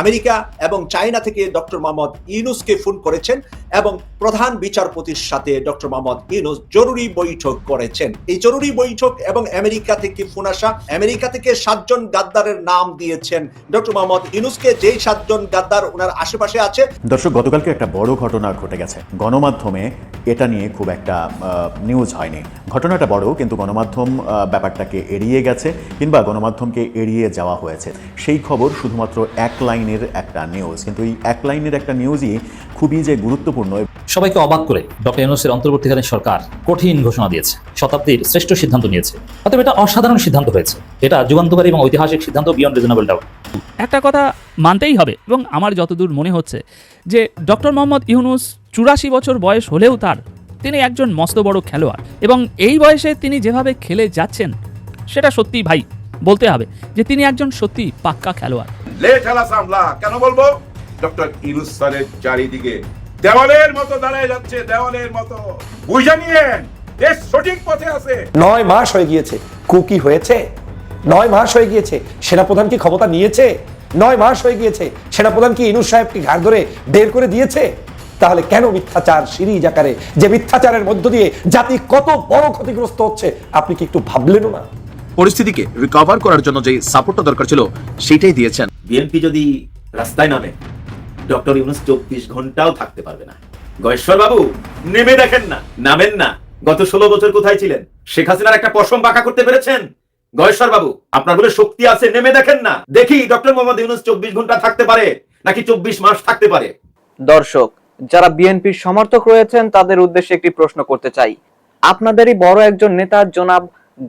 America এবং China থেকে doctor Mohammad ইউনুসকে ফোন করেছেন এবং প্রধান বিচারপতির সাথে ডক্টর মোহাম্মদ ইউনুস জরুরি বৈঠক করেছেন। এই জরুরি বৈঠক এবং আমেরিকা থেকে ফোন আসা, আমেরিকা থেকে সাতজন গাদ্দারের নাম দিয়েছেন ডক্টর মোহাম্মদ ইউনুসকে। যেই সাতজন গাদ্দার ওনার আশেপাশে আছে। দর্শক, গতকালকে একটা বড় ঘটনা ঘটে গেছে। গণমাধ্যমে এটা নিয়ে খুব একটা নিউজ হয়নি। ঘটনাটা বড়, কিন্তু গণমাধ্যম ব্যাপারটাকে এড়িয়ে গেছে কিংবা গণমাধ্যমকে এড়িয়ে যাওয়া হয়েছে। সেই খবর শুধুমাত্র এক লাইনের একটা নিউজ কিন্তু এই এক লাইনের একটা নিউজই খুবই যে গুরুত্বপূর্ণ। সবাইকে অবাক করে ডক্টর ইউনুসের অন্তর্বর্তীকালীন সরকার কঠিন ঘোষণা দিয়েছে শতাব্দীর শ্রেষ্ঠ সিদ্ধান্ত নিয়েছে। অতএব এটা অসাধারণ সিদ্ধান্ত হয়েছে। এটা যুগান্তকারী এবং ঐতিহাসিক সিদ্ধান্ত বিয়ন্ড রিজনেবল ডাউট একটা কথা মানতেই হবে এবং আমার যতদূর মনে হচ্ছে যে ডক্টর মোহাম্মদ ইউনুস চুরাশি বছর বয়স হলেও তার তিনি একজন মস্ত বড় খেলোয়াড় এবং এই বয়সে তিনি যেভাবে খেলে যাচ্ছেন সেটা সত্যি ভাই বলতে হবে যে তিনি একজন সত্যি পাক্কা খেলোয়াড়। লে ঠেলা সামলা। কেন বলব? ডক্টর চারিদিকে। দেওয়ালের মতো দাঁড়ায় যাচ্ছে, দেওয়ালের মতো। বুঝে নিয়েন, দেশ সঠিক পথে আছে। নয় মাস হয়ে গিয়েছে। কুকি হয়েছে? নয় মাস হয়ে গিয়েছে। সেনাপ্রধান কি ক্ষমতা নিয়েছে? নয় মাস হয়ে গিয়েছে। সেনাপ্রধান কি ইনুস সাহেবকে ঘাড় ধরে বের করে দিয়েছে? তাহলে কেন মিথ্যাচার সিরিজ আকারে? যে মিথ্যাচারের মধ্য দিয়ে জাতি কত বড় ক্ষতিগ্রস্ত হচ্ছে, আপনি কি একটু ভাবলেনও না? পরিস্থিতিকে রিকভার করার জন্য যে সাপোর্টটা দরকার ছিল সেটাই দিয়েছেন। বিএনপি যদি রাস্তায় নামে ডক্টর ইউনুস চব্বিশ ঘন্টাও থাকতে পারবে না। গয়েশ্বর বাবু নেমে দেখেন না নামেন না। গত ষোলো বছর কোথায় ছিলেন? শেখ হাসিনার একটা পশম বাঁকা করতে পেরেছেন। গয়েশ্বর বাবু আপনার বলে শক্তি আছে নেমে দেখেন না। দেখি ডক্টর মোহাম্মদ ইউনুস চব্বিশ ঘণ্টা থাকতে পারে নাকি চব্বিশ মাস থাকতে পারে? দর্শক যারা বিএনপির সমর্থক রয়েছেন তাদের উদ্দেশ্যে একটি প্রশ্ন করতে চাই। আপনাদেরই বড় একজন নেতা জনাব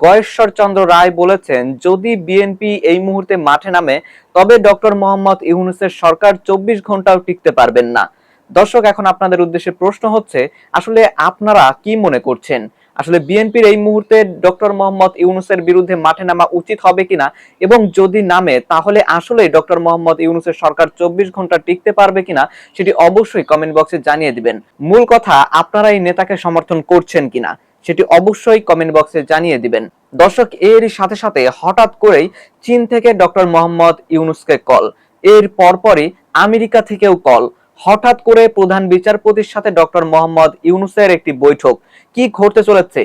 গয়েশ্বর চন্দ্র রায় বলেছেন, যদি বিএনপি এই মুহূর্তে মাঠে নামে, তবে ডক্টর মোহাম্মদ ইউনুসের সরকার চব্বিশ ঘন্টাও টিকতে পারবেন না। দর্শক, এখন আপনাদের উদ্দেশ্যে প্রশ্ন হচ্ছে, আসলে আপনারা কি মনে করছেন? আসলে বিএনপির এই মুহূর্তে ডক্টর মোহাম্মদ ইউনুসের বিরুদ্ধে মাঠে নামা উচিত হবে কিনা? এবং যদি নামে, তাহলে আসলে ডক্টর মোহাম্মদ ইউনুসের সরকার চব্বিশ ঘণ্টা টিকতে পারবে কিনা, সেটি অবশ্যই কমেন্ট বক্সে জানিয়ে দিবেন। মূল কথা, আপনারা এই নেতাকে সমর্থন করছেন কিনা? সেটি অবশ্যই কমেন্ট বক্সে জানিয়ে দিবেন। দর্শক, এর সাথে সাথে হঠাৎ করেই চীন থেকে ডক্টর মোহাম্মদ ইউনুসকে কল এর পরপরই আমেরিকা থেকেও কল হঠাৎ করে প্রধান বিচারপতির সাথে ডক্টর মোহাম্মদ ইউনুসের একটি বৈঠক। কি ঘটতে চলেছে?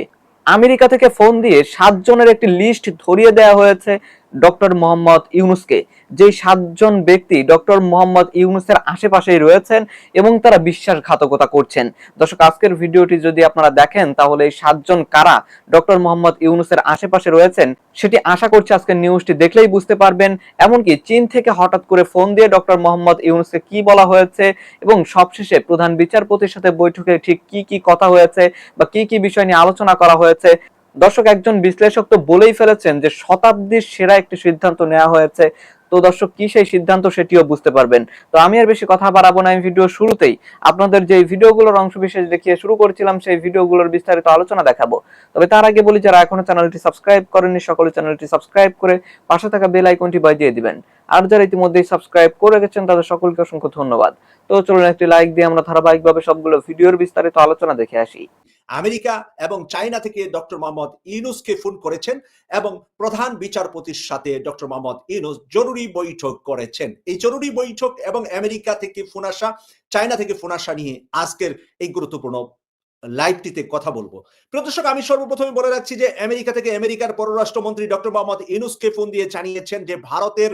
আমেরিকা থেকে ফোন দিয়ে সাতজনের একটি লিস্ট ধরিয়ে দেওয়া হয়েছে। ডক্টর মোহাম্মদ ইউনুসকে। যে সাতজন ব্যক্তি ডক্টর মোহাম্মদ ইউনুসের আশেপাশেই রয়েছেন এবং তারা বিশ্বাসঘাতকতা করছেন। দর্শক, আজকের ভিডিওটি যদি আপনারা দেখেন, তাহলে এই সাতজন কারা ডক্টর মোহাম্মদ ইউনুসের আশেপাশে রয়েছেন, সেটি আশা করছি আজকের নিউজটি দেখলেই বুঝতে পারবেন। এমনকি চীন থেকে হঠাৎ করে ফোন দিয়ে ডক্টর মোহাম্মদ ইউনুসকে কি বলা হয়েছে এবং সবশেষে প্রধান বিচারপতির সাথে বৈঠকে ঠিক কি কি কথা হয়েছে বা কি কি বিষয় নিয়ে আলোচনা করা হয়েছে দর্শক, একজন বিশ্লেষক তো বলেই ফেলেছেন যে শতাব্দীর সেরা একটি সিদ্ধান্ত নেওয়া হয়েছে। তো দর্শক, কি সেই সিদ্ধান্ত সেটিও বুঝতে পারবেন। তো আমি আর বেশি কথা বাড়াবো না আমি ভিডিও শুরুতেই। আপনাদের যে ভিডিওগুলোর অংশ বিশেষ দেখিয়ে শুরু করেছিলাম, সেই ভিডিওগুলোর বিস্তারিত আলোচনা দেখাবো। তবে তার আগে বলি, যারা এখনও চ্যানেলটি সাবস্ক্রাইব করেননি, সকলে চ্যানেলটি সাবস্ক্রাইব করে পাশে থাকা বেল আইকনটি বাজিয়ে দিবেন। আর যারা ইতিমধ্যেই সাবস্ক্রাইব করে গেছেন, তাদের সকলকে অসংখ্য ধন্যবাদ। তো চলুন একটি লাইক দিয়ে আমরা ধারাবাহিকভাবে সবগুলো ভিডিওর বিস্তারিত আলোচনা দেখে আসি। আমেরিকা এবং চায়না থেকে ডক্টর মোহাম্মদ ইউনুসকে ফোন করেছেন এবং প্রধান বিচারপতির সাথে ডক্টর মোহাম্মদ ইউনুস জরুরি বৈঠক করেছেন। এই জরুরি বৈঠক এবং আমেরিকা থেকে ফোন আসা, চায়না থেকে ফোন আসা নিয়ে আজকের এই গুরুত্বপূর্ণ লাইভটিতে কথা বলব। প্রদর্শক আমি সর্বপ্রথমে বলে রাখছি যে আমেরিকা থেকে আমেরিকার পররাষ্ট্রমন্ত্রী ডক্টর মোহাম্মদ ইউনুসকে ফোন দিয়ে জানিয়েছেন যে ভারতের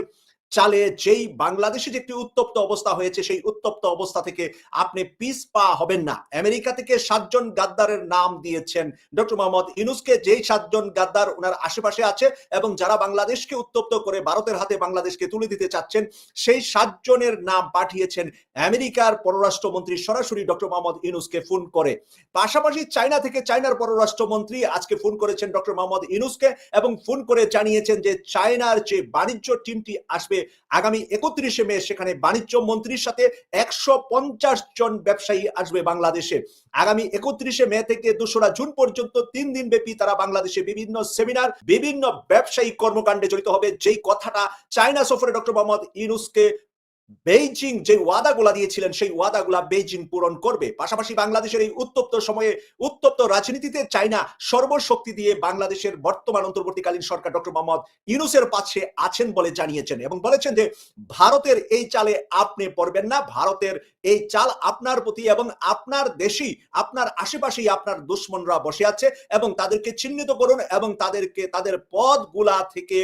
চালে যেই বাংলাদেশে যে একটি উত্তপ্ত অবস্থা হয়েছে, সেই উত্তপ্ত অবস্থা থেকে আপনি পিস পা হবেন না। আমেরিকা থেকে সাতজন গাদ্দারের নাম দিয়েছেন। ডক্টর মোহাম্মদ ইউনুসকে যেই সাতজন গাদ্দার ওনার আশেপাশে আছে এবং যারা বাংলাদেশকে উত্তপ্ত করে ভারতের হাতে বাংলাদেশকে তুলে দিতে চাচ্ছেন, সেই সাতজনের নাম পাঠিয়েছেন আমেরিকার পররাষ্ট্রমন্ত্রী, সরাসরি ডক্টর মোহাম্মদ ইউনুসকে ফোন করে। পাশাপাশি চায়না থেকে চায়নার পররাষ্ট্রমন্ত্রী আজকে ফোন করেছেন ডক্টর মোহাম্মদ ইউনুসকে এবং ফোন করে জানিয়েছেন যে চায়নার যে বাণিজ্য টিমটি আসবে আগামী একত্রিশে মে সেখানে বাণিজ্য মন্ত্রীর সাথে একশো পঞ্চাশ জন ব্যবসায়ী আসবে বাংলাদেশে। আগামী একত্রিশে মে থেকে দোসরা জুন পর্যন্ত তিন দিন ব্যাপী তারা বাংলাদেশে বিভিন্ন সেমিনার, বিভিন্ন ব্যবসায়িক কর্মকাণ্ডে জড়িত হবে। যেই কথাটা চায়না সফরে ডক্টর মোহাম্মদ ইউনুসকে বেইজিং যে ওয়াদাগুলা দিয়েছিলেন, সেই ওয়াদাগুলা বেইজিং পূরণ করবে। পাশাপাশি বাংলাদেশের এই উত্তপ্ত সময়ে উত্তপ্ত রাজনীতিতে চাইনা সর্বশক্তি দিয়ে বাংলাদেশের বর্তমান অন্তর্বর্তীকালীন সরকার ডক্টর মোহাম্মদ ইউনুসের পাশে আছেন বলে জানিয়েছেন এবং বলেছেন যে, ভারতের এই চালে আপনি পড়বেন না, ভারতের এই চাল আপনার প্রতি এবং আপনার দেশেই, আপনার আশেপাশেই আপনার দুশ্মনরা বসে আছে এবং তাদেরকে চিহ্নিত করুন এবং তাদেরকে, তাদের পদগুলা থেকে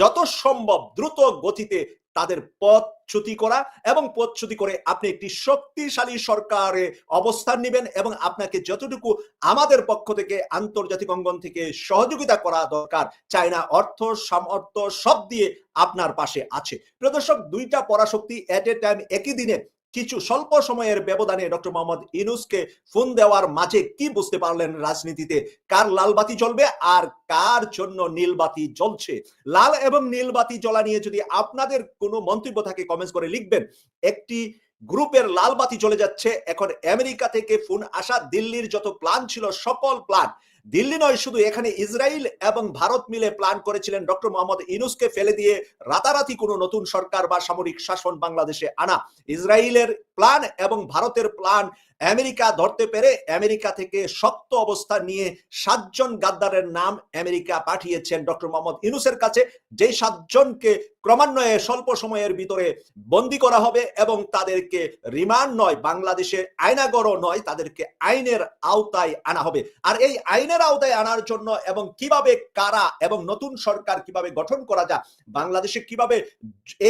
যত সম্ভব দ্রুত গতিতে তাদের পথ পথচ্যুতি করা এবং পথ পথচ্যুতি করে আপনি একটি শক্তিশালী সরকারে অবস্থান নেবেন এবং আপনাকে যতটুকু আমাদের পক্ষ থেকে আন্তর্জাতিক অঙ্গন থেকে সহযোগিতা করা দরকার, চায়না অর্থ, সামর্থ্য সব দিয়ে আপনার পাশে আছে। প্রদর্শক দুইটা পরাশক্তি এট এ টাইম একই দিনে কিছু স্বল্প সময়ের ব্যবধানে ডক্টর মোহাম্মদ ইনুসকে ফোন দেওয়ার মাঝে কি বুঝতে পারলেন রাজনীতিতে? কার লাল বাতি জ্বলবে আর কার জন্য নীল বাতি জ্বলছে? লাল এবং নীল বাতি জ্বলা নিয়ে যদি আপনাদের কোনো মন্তব্য থাকে কমেন্টস করে লিখবেন। একটি গ্রুপের লাল বাতি চলে যাচ্ছে। এখন আমেরিকা থেকে ফোন আসা, দিল্লির যত প্ল্যান ছিল, সকল প্ল্যান দিল্লি নয়, শুধু এখানে ইসরায়েল এবং ভারত মিলে প্ল্যান করেছিলেন ডক্টর মোহাম্মদ ইনুসকে ফেলে দিয়ে রাতারাতি কোনো নতুন সরকার বা সামরিক শাসন বাংলাদেশে আনা। ইসরায়েলের প্ল্যান এবং ভারতের প্ল্যান আমেরিকা ধরতে পেরে আমেরিকা থেকে শক্ত অবস্থা নিয়ে সাতজন গাদ্দারের নাম আমেরিকা পাঠিয়েছেন ডক্টর মোহাম্মদ ইনুসের কাছে। যে সাতজনকে ক্রমান্বয়ে স্বল্প সময়ের ভিতরে বন্দি করা হবে এবং তাদেরকে রিমান্ড নয়, বাংলাদেশে আইনাগর নয়, তাদেরকে আইনের আওতায় আনা হবে। আর এই আইনের আওতায় আনার জন্য এবং কীভাবে কারা এবং নতুন সরকার কীভাবে গঠন করা যায়, বাংলাদেশে কীভাবে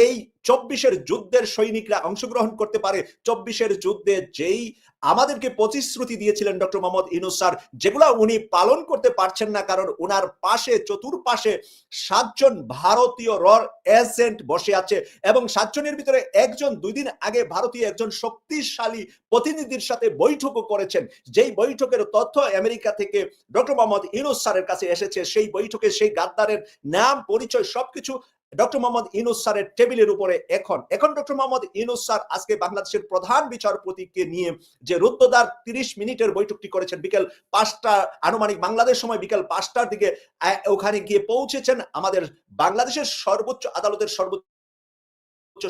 এই চব্বিশের যুদ্ধের সৈনিকরা অংশগ্রহণ করতে পারে, চব্বিশের যুদ্ধে যেই আমাদেরকে প্রতিশ্রুতি দিয়েছিলেন ডক্টর মোহাম্মদ ইনুস স্যার, যেগুলা উনি পালন করতে পারছেন না কারণ উনার পাশে, চতুর্পাশে সাতজন ভারতীয় র এজেন্ট বসে আছে এবং সাতজনের ভিতরে একজন দুই দিন আগে ভারতীয় একজন শক্তিশালী প্রতিনিধির সাথে বৈঠকও করেছেন। যেই বৈঠকের তথ্য আমেরিকা থেকে ডক্টর মোহাম্মদ ইনুস স্যারের কাছে এসেছে, সেই বৈঠকে সেই গাদ্দারের নাম, পরিচয় সবকিছু ডক্টর মোহাম্মদ ইনুস স্যারের টেবিলের উপরে এখন। এখন ডক্টর মোহাম্মদ ইনুস স্যার আজকে বাংলাদেশের প্রধান বিচারপতিকে নিয়ে যে রুদ্রদার তিরিশ মিনিটের বৈঠকটি করেছেন, বিকেল পাঁচটা, আনুমানিক বাংলাদেশ সময় বিকেল পাঁচটার দিকে ওখানে গিয়ে পৌঁছেছেন আমাদের বাংলাদেশের সর্বোচ্চ আদালতের সর্বোচ্চ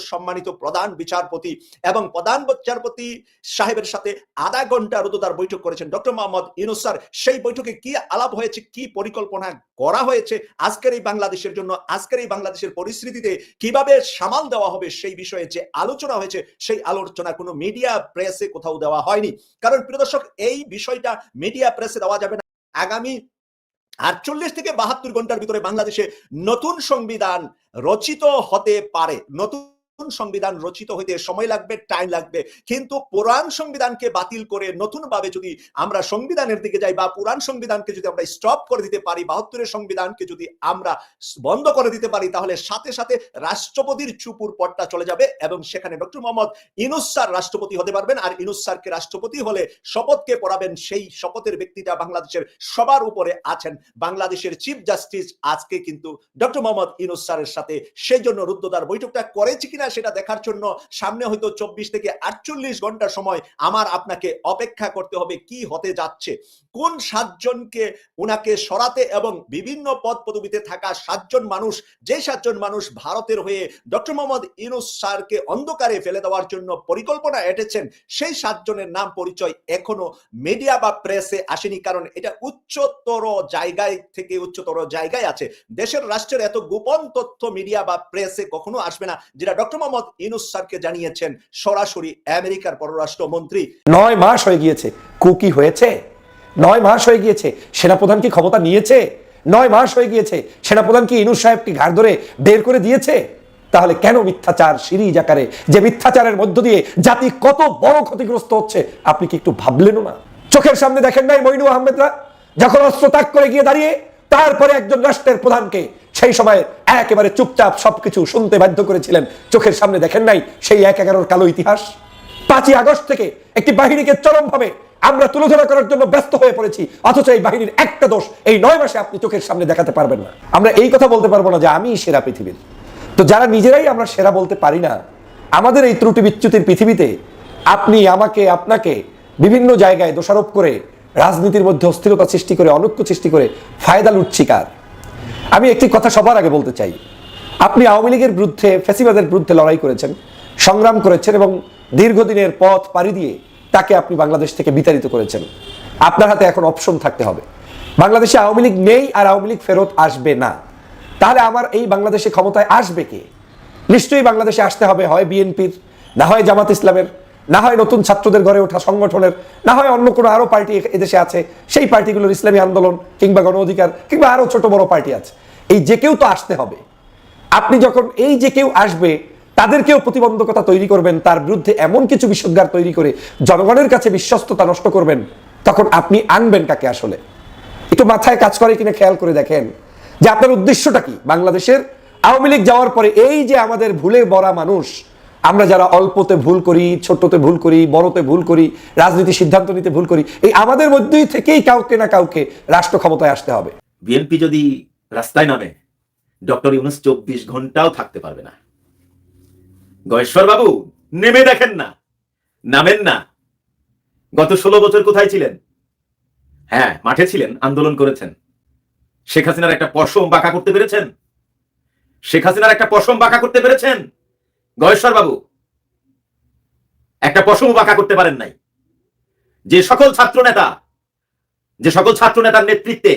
সম্মানিত প্রধান বিচারপতি এবং প্রধান বিচারপতি সাহেবের সাথে আধা ঘণ্টা রুদ্রদার বৈঠক করেছেন। ডক্টর মোহাম্মদ ইনুস স্যার, সেই বৈঠকে কি আলাপ হয়েছে, কি পরিকল্পনা করা হয়েছে, আজকের এই বাংলাদেশের জন্য, আজকের এই বাংলাদেশের পরিস্থিতিতে কীভাবে সামাল দেওয়া হবে সেই বিষয়ে যে আলোচনা হয়েছে, সেই আলোচনা কোনো মিডিয়া প্রেসে কোথাও দেওয়া হয়নি। কারণ প্রিয় দর্শক, এই বিষয়টা মিডিয়া প্রেসে দেওয়া যাবে না। আগামী আটচল্লিশ থেকে বাহাত্তর ঘণ্টার ভিতরে বাংলাদেশে নতুন সংবিধান রচিত হতে পারে। নতুন সংবিধান রচিত হইতে সময় লাগবে টাইম লাগবে। কিন্তু পুরাণ সংবিধানকে বাতিল করে নতুন ভাবে যদি আমরা সংবিধানের দিকে যাই বা পুরাণ সংবিধানকে যদি আমরা স্টপ করে দিতে পারি, বাহাত্তরের সংবিধানকে যদি আমরা বন্ধ করে দিতে পারি, তাহলে সাথে সাথে রাষ্ট্রপতির চুপুর পটটা চলে যাবে এবং সেখানে ডক্টর মোহাম্মদ ইনুস স্যার রাষ্ট্রপতি হতে পারবেন। আর ইনুস স্যারকে রাষ্ট্রপতি হলে শপথকে পড়াবেন সেই শপথের ব্যক্তিটা বাংলাদেশের সবার উপরে আছেন। বাংলাদেশের চিফ জাস্টিস আজকে কিন্তু ডক্টর মোহাম্মদ ইনুস স্যারের সাথে, সেই জন্য রুদ্রদার বৈঠকটা করেছে কিনা সেটা দেখার জন্য সামনে হয়তো চব্বিশ থেকে আটচল্লিশ ঘণ্টা সময় আমার আপনাকে অপেক্ষা করতে হবে কি হতে যাচ্ছে। কোন সাতজনকে উনাকে সরাতে এবং বিভিন্ন পদ পদবিতে থাকা সাতজন মানুষ, যে সাতজন মানুষ ভারতের হয়ে ডক্টর মোহাম্মদ ইনুস স্যারকে অন্ধকারে ফেলে দেওয়ার জন্য পরিকল্পনা এঁটেছেন, সেই সাতজনের নাম পরিচয় এখনও মিডিয়া বা প্রেসে আসেনি কারণ এটা উচ্চতর জায়গায় থেকে উচ্চতর জায়গায় আছে। দেশের রাষ্ট্রের এত গোপন তথ্য মিডিয়া বা প্রেসে কখনো আসবে না, যেটা ডক্টর মোহাম্মদ স্যারকে জানিয়েছেন, সরাসরি আমেরিকার নয় মাস হয়ে গিয়েছে। কুকি হয়েছে? নয় মাস হয়ে গিয়েছে। সেনাপ্রধান কি ক্ষমতা নিয়েছে? নয় মাস হয়ে গিয়েছে। সেনাপ্রধান কি ইনুস সাহেবকে ঘাড় ধরে বের করে দিয়েছে? তাহলে কেন মিথ্যাচার সিরিজ আকারে? যে মিথ্যাচারের মধ্য দিয়ে জাতি কত বড় ক্ষতিগ্রস্ত হচ্ছে, আপনি কি একটু ভাবলেনও না? চোখের সামনে দেখেন নাই মইনু আহমেদরা? যখন অস্ত্র ত্যাগ করে গিয়ে দাঁড়িয়ে, তারপরে একজন রাষ্ট্রের প্রধানকে সেই সময় একেবারে চুপচাপ সবকিছু শুনতে বাধ্য করেছিলেন। চোখের সামনে দেখেন নাই সেই এক এগারোর কালো ইতিহাস? পাঁচই আগস্ট থেকে একটি বাহিনীকে চরমভাবে আমরা তুলোধনা করার জন্য ব্যস্ত হয়ে পড়েছি। অথচ এই বাহিনীর একটা দোষ, এই নয় মাসে আপনি চোখের সামনে দেখাতে পারবেন না। আমরা এই কথা বলতে পারব না যে আমি সেরা পৃথিবীর। তো যারা নিজেরাই আমরা সেরা বলতে পারি না, আমাদের এই ত্রুটি বিচ্যুতির পৃথিবীতে আপনি আমাকে, আপনাকে বিভিন্ন জায়গায় দোষারোপ করে, রাজনীতির মধ্যে অস্থিরতা সৃষ্টি করে, অনৈক্য সৃষ্টি করে ফায়দা লুটছিকার আমি একটি কথা সবার আগে বলতে চাই। আপনি আওয়ামী লীগের বিরুদ্ধে ফেসিবাদের বিরুদ্ধে লড়াই করেছেন, সংগ্রাম করেছেন এবং দীর্ঘদিনের পথ পাড়ি দিয়ে তাকে আপনি বাংলাদেশ থেকে বিতাড়িত করেছেন। আপনার হাতে এখন অপশন থাকতে হবে। বাংলাদেশে আওয়ামী লীগ নেই আর আওয়ামী লীগ ফেরত আসবে না। তাহলে আমার এই বাংলাদেশে ক্ষমতায় আসবে কে? নিশ্চয়ই বাংলাদেশে আসতে হবে, হয় বিএনপির, না হয় জামাত ইসলামের। না হয় নতুন ছাত্রদের গড়ে ওঠা সংগঠনের, না হয় অন্য কোনো আরও পার্টি এদেশে আছে, সেই পার্টিগুলোর ইসলামী আন্দোলন কিংবা গণ অধিকার কিংবা আরও ছোট বড় পার্টি আছে। এই যে কেউ তো আসতে হবে। আপনি যখন এই যে কেউ আসবে, তাদেরকেও প্রতিবন্ধকতা তৈরি করবেন, তার বিরুদ্ধে এমন কিছু বিষজ্ঞার তৈরি করে জনগণের কাছে বিশ্বস্ততা নষ্ট করবেন, তখন আপনি আনবেন কাকে আসলে? একটু মাথায় কাজ করে কিনা খেয়াল করে দেখেন। যে আপনার উদ্দেশ্যটা কি? বাংলাদেশের আওয়ামী লীগ যাওয়ার পরে এই যে আমাদের ভুলে বড়া মানুষ আমরা যারা অল্পতে ভুল করি ছোটতে ভুল করি, বড়তে ভুল করি, রাজনীতি সিদ্ধান্ত নিতে ভুল করি, এই আমাদের মধ্যেই থেকেই কাউকে না কাউকে রাষ্ট্র ক্ষমতায় আসতে হবে। বিএনপি যদি রাস্তায় নামে, ডক্টর ইউনুস চব্বিশ ঘন্টাও থাকতে পারবে না। গয়েশ্বর বাবু, নেমে দেখেন না, নামেন না। গত ষোলো বছর কোথায় ছিলেন? হ্যাঁ মাঠে ছিলেন, আন্দোলন করেছেন। শেখ হাসিনার একটা পশম বাঁকা করতে পেরেছেন? শেখ হাসিনার একটা পশম বাঁকা করতে পেরেছেন? গয়েশ্বর বাবু, একটা পশম বাঁকা করতে পারেন নাই। যে সকল ছাত্র নেতা, যে সকল ছাত্র নেতার নেতৃত্বে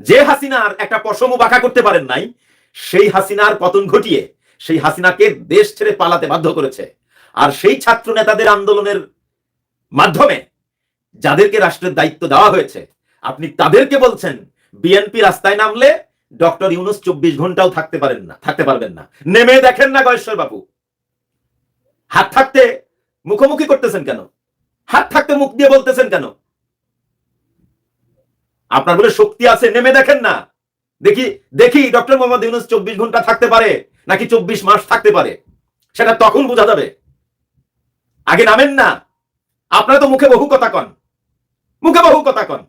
যে হাসিনার একটা পশম বাঁকা করতে পারেন নাই, সেই হাসিনার পতন ঘটিয়ে সেই হাসিনাকে দেশ ছেড়ে পালাতে বাধ্য করেছে। আর সেই ছাত্র নেতাদের আন্দোলনের মাধ্যমে যাদেরকে রাষ্ট্রের দায়িত্ব দেওয়া হয়েছে, আপনি তাদেরকে বলছেন, বিএনপি রাস্তায় নামলে ডক্টর ইউনুস চব্বিশ ঘন্টাও থাকতে পারেন না, থাকতে পারবেন না। নেমে দেখেন না গয়েশ্বর বাবু হাত থাকতে মুখোমুখি করতেছেন কেন? হাত থাকতে মুখ দিয়ে বলতেছেন কেন? আপনার বলে শক্তি আছে, নেমে দেখেন না। দেখি দেখি ডক্টর মোহাম্মদ ইউনুস চব্বিশ ঘণ্টা থাকতে পারে নাকি চব্বিশ মাস থাকতে পারে? সেটা তখন বোঝা যাবে। আগে নামেন না। আপনারা তো মুখে বহু কথা কন। মুখে বহু কথা কন।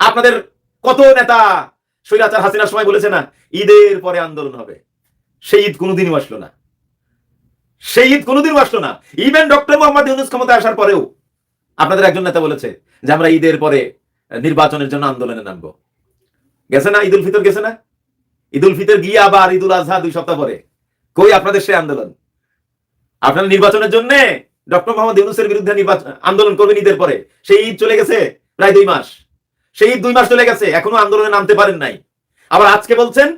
আপনাদের কত নেতা স্বৈরাচার হাসিনার সময় বলেছে না, ঈদের পরে আন্দোলন হবে। সেই ঈদ কোনোদিনও আসলো না। সেই ঈদ কোনোদিনও আসলো না। ইভেন ডক্টর মোহাম্মদ ইউনুস ক্ষমতায় আসার পরেও আপনাদের একজন নেতা বলেছে যে আমরা ঈদের পরে নির্বাচনের জন্য আন্দোলনে নামবো। গেছে না ঈদুল ফিতর? গেছে না? ঈদুল ফিতর গিয়ে আবার ঈদুল আজহা দুই সপ্তাহ পরে। কই আপনাদের সেই আন্দোলন? আপনারা নির্বাচনের জন্য ডক্টর মোহাম্মদ ইউনুসের বিরুদ্ধে নির্বাচন আন্দোলন করবেন ঈদের পরে। সেই ঈদ চলে গেছে প্রায় দুই মাস। সেই দুই মাস চলে গেছে, এখনও আন্দোলনে নামতে পারেন নাই। আবার আজকে বলছেন,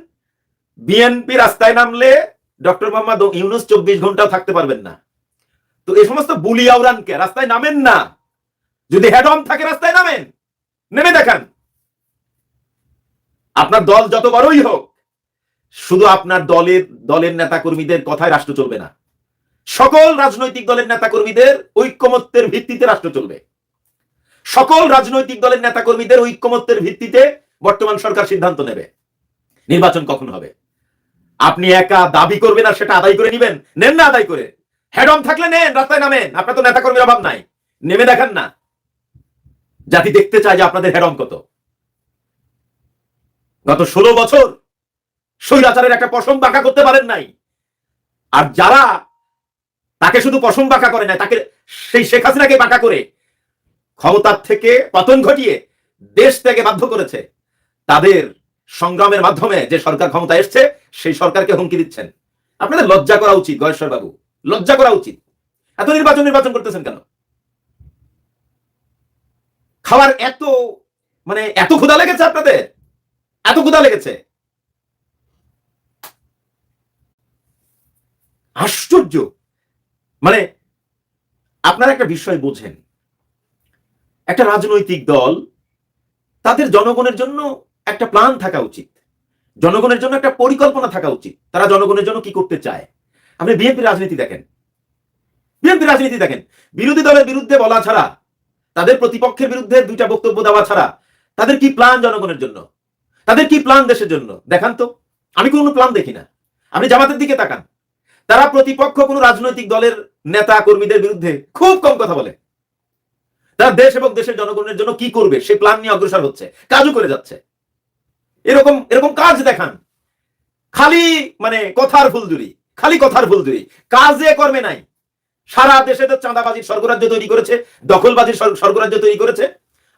বিএনপি রাস্তায় নামলে ডক্টর মোহাম্মদ ইউনুস চব্বিশ ঘন্টাও থাকতে পারবেন না। তো এই সমস্ত বুলি আওরানকে রাস্তায় নামেন না। যদি হেড অন থাকে, রাস্তায় নামেন। নেমে দেখান। আপনার দল যত বড়ই হোক, শুধু আপনার দলের দলের নেতা কর্মীদের কথায় রাষ্ট্র চলবে না। সকল রাজনৈতিক দলের নেতা কর্মীদের ঐক্যমত্যের ভিত্তিতে রাষ্ট্র চলবে। সকল রাজনৈতিক দলের নেতা কর্মীদের ঐক্যমত্যের ভিত্তিতে বর্তমান সরকার সিদ্ধান্ত নেবে। নির্বাচন কখন হবে? আপনি একা দাবি করবেন আর সেটা আদায় করে নেবেন? নেন না আদায় করে। হেড অন থাকলে নেন, রাস্তায় নামেন। আপনার তো নেতা কর্মীর অভাব নাই। নেমে দেখান না। জাতি দেখতে চায় যে আপনাদের হেড অন কত। গত ষোলো বছর স্বৈরাচারের একটা পশম বাঁকা করতে পারেন নাই। আর যারা তাকে শুধু পশম বাঁকা করে নাই, তাকে সেই শেখ হাসিনাকে বাঁকা করে ক্ষমতার থেকে পতন ঘটিয়ে দেশ থেকে বাধ্য করেছে। তাদের সংগ্রামের মাধ্যমে যে সরকার ক্ষমতা এসছে, সেই সরকারকে হুমকি দিচ্ছেন। আপনাদের লজ্জা করা উচিত, গয়েশ্বর বাবু। লজ্জা করা উচিত। এত নির্বাচন নির্বাচন করতেছেন কেন? খাওয়ার এত মানে এত ক্ষুধা লেগেছে আপনাদের? এত ক্ষুধা লেগেছে? আশ্চর্য! মানে আপনারা একটা বিষয় বোঝেন। একটা রাজনৈতিক দল, তাদের জনগণের জন্য একটা প্ল্যান থাকা উচিত। জনগণের জন্য একটা পরিকল্পনা থাকা উচিত। তারা জনগণের জন্য কি করতে চায়? আপনি বিএনপি রাজনীতি দেখেন। বিএনপি রাজনীতি দেখেন। বিরোধী দলের বিরুদ্ধে বলা ছাড়া, তাদের প্রতিপক্ষের বিরুদ্ধে দুইটা বক্তব্য দেওয়া ছাড়া, তাদের কি প্ল্যান জনগণের জন্য? তাদের কি প্ল্যান দেশের জন্য? দেখান তো। আমি কোনো প্ল্যান দেখি না। আপনি জামাতের দিকে তাকান। তারা প্রতিপক্ষ কোনো রাজনৈতিক দলের নেতা, কর্মীদের বিরুদ্ধে খুব কম কথা বলে। তারা দেশ এবং দেশের জনগণের জন্য কি করবে? সে প্ল্যান নিয়ে অগ্রসর হচ্ছে, কাজও করে যাচ্ছে। এরকম এরকম কাজ দেখান। খালি মানে কথার ফুলদুরি, খালি কথার ফুলদুরি। কাজে কর্মে নাই। সারা দেশে তো চাঁদাবাজির স্বর্গরাজ্য তৈরি করেছে, দখলবাজির স্বর্গ- স্বর্গরাজ্য তৈরি করেছে,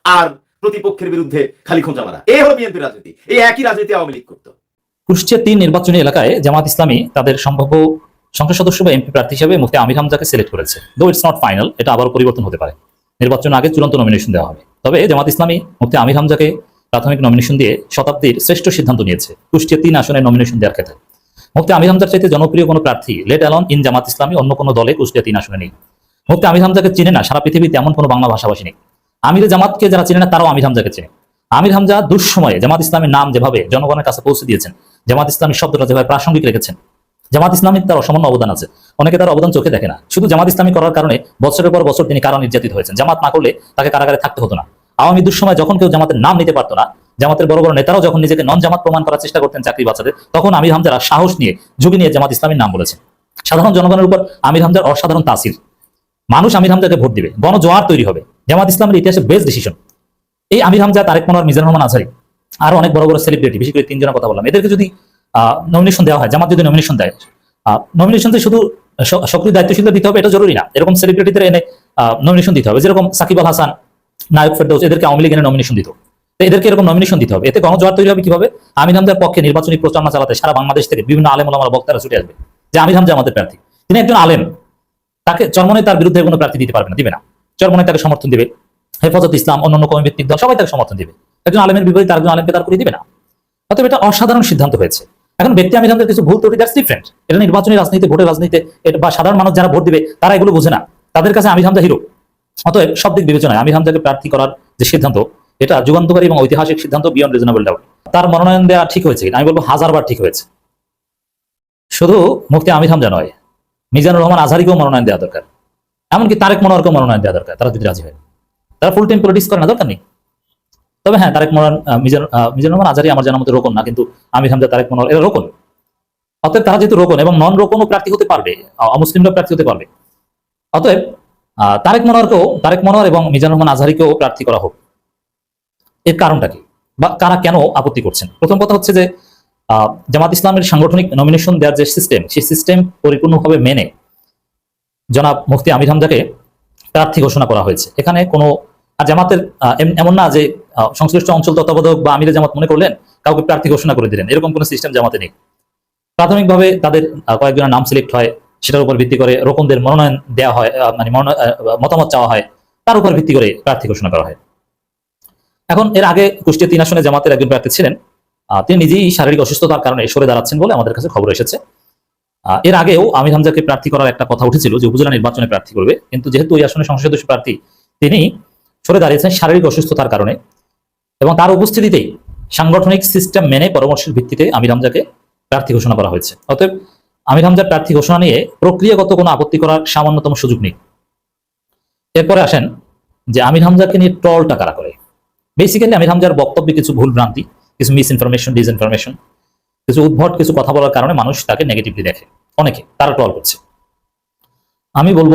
আর প্রতিপক্ষের বিরুদ্ধে খালি খোঁজা মারা। এই হলো বিএনপি রাজনীতি। এই একই রাজনীতি আওয়ামী লীগ করতো। কুষ্টিয়া তিন নির্বাচনী এলাকায় জামাত ইসলামী তাদের সম্ভাব্য সংসদ সদস্য বা এমপি প্রার্থী হিসেবে মুফতি আমির হামজাকে সিলেক্ট করেছে। দো ইটস নট ফাইনাল এটা আবার পরিবর্তন হতে পারে। নির্বাচন আগে চূড়ান্ত নমিনেশন দেওয়া হবে। তবে জামাত ইসলামী মুফতি আমির হামজাকে প্রাথমিক নমিনেশন দিয়ে শতাব্দীর শ্রেষ্ঠ সিদ্ধান্ত নিয়েছে। কুষ্টিয়া তিন আসনে নমিনেশন দেওয়ার ক্ষেত্রে। মুফতি আমির হামজার চাইতে জনপ্রিয় কোনো প্রার্থী late alone in Jamaat Islami অন্য কোনো দলে কুষ্টিয়া তিন আসনে নেই। মুফতি আমির হামজাকে চিনে না, সারা পৃথিবীতে এমন কোনো বাংলা ভাষাভাষী নেই। আমির জামাতকে যারা চিনে না, তারাও আমির হামজাকে চেনে। আমির হামজা দুঃসময়ে জামাত ইসলামের নাম যেভাবে জনগণের কাছে পৌঁছে দিয়েছেন, জামাত ইসলামী শব্দটা যেভাবে প্রাসঙ্গিক রেখেছেন জামাত ইসলামীর তার অসামান্য অবদান আছে। অনেকে তার অবদান চোখে দেখে না। শুধু জামাত ইসলামী করার কারণে বছরের পর বছর তিনি কারা নির্যাতিত হয়েছেন। জামাত না করলে তাকে কারাগারে থাকতে হতো না। আওয়ামী দুঃসময় যখন কেউ জামাতের নাম নিতে পারতো না, জামাতের বড় বড় নেতারাও যখন নিজেকে নন জামাত প্রমাণ করার চেষ্টা করতেন চাকরি বাচ্চাদের তখন আমির হামজারা সাহস নিয়ে ঝুঁকি নিয়ে জামাত ইসলামীর নাম বলেছেন। সাধারণ জনগণের উপর আমির হামজার অসাধারণ তাসির। মানুষ আমির হামজাকে ভোট দিবে। গণজোয়ার তৈরি হবে। জামাত ইসলামের ইতিহাসে বেস্ট ডিসিশন এই আমির হামজা, তারেক মনোয়ার, মিজানুর রহমান আজহারি, আরও অনেক বড় বড় সেলিব্রিটি বিশেষ করে তিনজনের কথা বললাম। এদেরকে যদি নমিনেশন দেওয়া হয়, জামাত যদি নমিনেশন দেয়। নমিনেশন শুধু সক্রিয় দায়িত্বশীলদের দিতে হবে, এটা জরুরি না। এরকম সেলিব্রিটিদের এনে নমিনেশন দিতে হবে। যেরকম সাকিব আল হাসান, নায়ক ফেরদৌস, এদেরকে আওয়ামী লীগ এনে নমিনেশন দিত। এদেরকে এরকম নমিনেশন দিতে হবে। এতে গণজোয়ার তৈরি হবে কীভাবে? আমির হামজার পক্ষে নির্বাচনী প্রচারণা চালাতে সারা বাংলাদেশ থেকে বিভিন্ন আলেম ওলামার, বক্তারা ছুটে আসবে। যে আমির হামজা আমাদের প্রার্থী। তিনি একজন আলেম। তাকে চরমনে তার বিরুদ্ধে কোনো প্রার্থী দিতে পারবে না, দিবে না। চরমনে তাকে সমর্থন দিবে। হেফাজত ইসলাম, অন্যান্য কমি ভিত্তিক দল সবাই তাকে সমর্থন দিবে। একজন আলেমের বিপরীতে আরেকজন আলেমকে তার করে দিবে না। অতএব এটা অসাধারণ সিদ্ধান্ত হয়েছে। এখন ব্যক্তি আমির হামজার কিছু ভুল দ্যাটস ডিফারেন্ট এটা নির্বাচনী রাজনীতি, ভোটের রাজনীতিতে এটা বা সাধারণ মানুষ যারা ভোট দিবে, তারা এগুলো বোঝে না। তাদের কাছে আমির হামজা হিরো। অতএব সব দিক বিবেচনায় আমির হামজাকে প্রার্থী করার যে সিদ্ধান্ত, এটা যুগান্তকারী এবং ঐতিহাসিক সিদ্ধান্ত বিয়ন্ড রিজনেবল ডাউট তার মনোনয়ন দেওয়া ঠিক হয়েছে? আমি বলব হাজারবার ঠিক হয়েছে। শুধু মুফতি আমির হামজা নয়, মিজানুর রহমান আজহারিকেও মনোনয়ন দেওয়া দরকার। এমনকি তারেক মনোয়ারকেও মনোনয়ন দেওয়া দরকার। তারা যদি রাজি হয়। তারা ফুল টাইম পলিটিক্স করে না, দরকার নেই। তবে হ্যাঁ তারেক আহ, মিজান রহমান আজহারি আমার জানার মতো রোকন না কিন্তু আমির হামজা তারেক মনোয়ার এরা রোকন। অতএব তারা যেহেতু রোকন এবং নন রোকনও প্রার্থী হতে পারবে অমুসলিমরা প্রার্থী হতে পারবে। অতএব তারেক মনোয়ারকেও তারেক মনোয়ার এবং মিজানুর রহমান আজহারিকেও প্রার্থী করা হোক। এর কারণটা কি? বা কারা কেন আপত্তি করছেন? প্রথম কথা হচ্ছে যে জামাত ইসলামের সাংগঠনিক নমিনেশন দেওয়ার যে সিস্টেম সেই সিস্টেম পরিপূর্ণভাবে মেনে জনাব মুফতি আমির হামজাকে প্রার্থী ঘোষণা করা হয়েছে। এখানে কোনো আর জামাতের এমন না যে সংশ্লিষ্ট অঞ্চল তত্ত্বাবধায়ক বা আমিরে জামাত মনে করলেন, কাউকে প্রার্থী ঘোষণা করে দিলেন। এরকম কোনো সিস্টেম জামাতে নেই। প্রাথমিকভাবে তাদের কয়েকজনের নাম সিলেক্ট হয়, সেটার উপর ভিত্তি করে রোকনদের মনোনয়ন দেওয়া হয় মানে মতামত চাওয়া হয়, তার উপর ভিত্তি করে প্রার্থী ঘোষণা করা হয়। এখন এর আগে কুষ্টিয়া তিন আসনে জামাতের একজন প্রার্থী ছিলেন তিনি নিজেই শারীরিক অসুস্থতার কারণে সরে দাঁড়াচ্ছেন বলে আমাদের কাছে খবর এসেছে। এর আগেও আমির হামজাকে প্রার্থী করার একটা কথা উঠেছিল যে উপজেলা নির্বাচনে প্রার্থী করবে, কিন্তু যেহেতু ওই আসনে সংসদ প্রার্থী, তিনি সরে দাঁড়িয়েছেন শারীরিক অসুস্থতার কারণে। এবং তার উপস্থিতিতেই সাংগঠনিক সিস্টেম মেনে পরামর্শের ভিত্তিতে আমির হামজাকে প্রার্থী ঘোষণা করা হয়েছে। অতএব আমির হামজার প্রার্থী ঘোষণা নিয়ে প্রক্রিয়াগত কোনো আপত্তি করার সামান্যতম সুযোগ নেই। এরপরে আসেন যে আমির হামজাকে নিয়ে ট্রলটা কারা করে? বেসিক্যালি আমির হামজার বক্তব্যে কিছু ভুল ভ্রান্তি, কিছু মিস ইনফরমেশন ডিসইনফরমেশন কিছু উদ্ভট, কিছু কথা বলার কারণে মানুষ তাকে নেগেটিভলি দেখে। অনেকে তারা ট্রল করছে। আমি বলব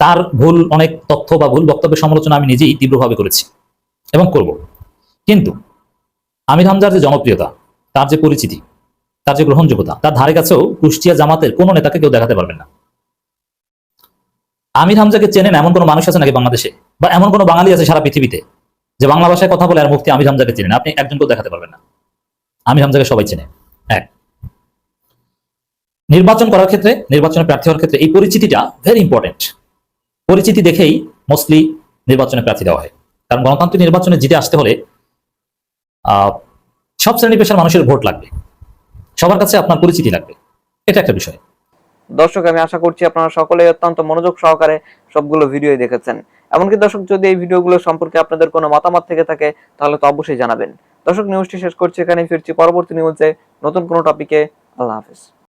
তার ভুল, অনেক তথ্য বা ভুল বক্তব্যের সমালোচনা আমি নিজেই তীব্রভাবে করেছি। এবং করব। কিন্তু আমির হামজার যে জনপ্রিয়তা, তার যে পরিচিতি, তার যে গ্রহণযোগ্যতা, তার ধারে কাছেও কুষ্টিয়া জামাতের কোনো নেতাকে কেউ দেখাতে পারবেন না। আমির হামজাকে চেনেন এমন কোনো মানুষ আছে নাকি বাংলাদেশে? বা এমন কোনো বাঙালি আছে সারা পৃথিবীতে যে বাংলা ভাষায় কথা বলে আর মুফতি আমির হামজাকে চেনেন আপনি একজনকেও দেখাতে পারবেন না। আমির হামজাকে সবাই চেনে। এক, নির্বাচন করার ক্ষেত্রে, নির্বাচনে প্রার্থী হওয়ার ক্ষেত্রে এই পরিচিতিটা ভেরি ইম্পর্টেন্ট পরিচিতি দেখেই মোস্টলি নির্বাচনে প্রার্থী দেওয়া হয়। কারণ গণতান্ত্রিক নির্বাচনে জিতে আসতে হলে সব শ্রেণি পেশার মানুষের ভোট লাগবে। সবার কাছে আপনার পরিচিতি লাগবে। এটা একটা বিষয়। দর্শক, আমি আশা করছি আপনারা সকলেই অত্যন্ত মনোযোগ সহকারে সবগুলো ভিডিও দেখেছেন। এমনকি দর্শক, যদি এই ভিডিওগুলো সম্পর্কে আপনাদের কোনো মতামত থেকে থাকে, তাহলে তো অবশ্যই জানাবেন। দর্শক, নিউজটি শেষ করছি এখানে ফিরছি পরবর্তী নিউজে নতুন কোনো টপিকে আল্লাহ হাফেজ।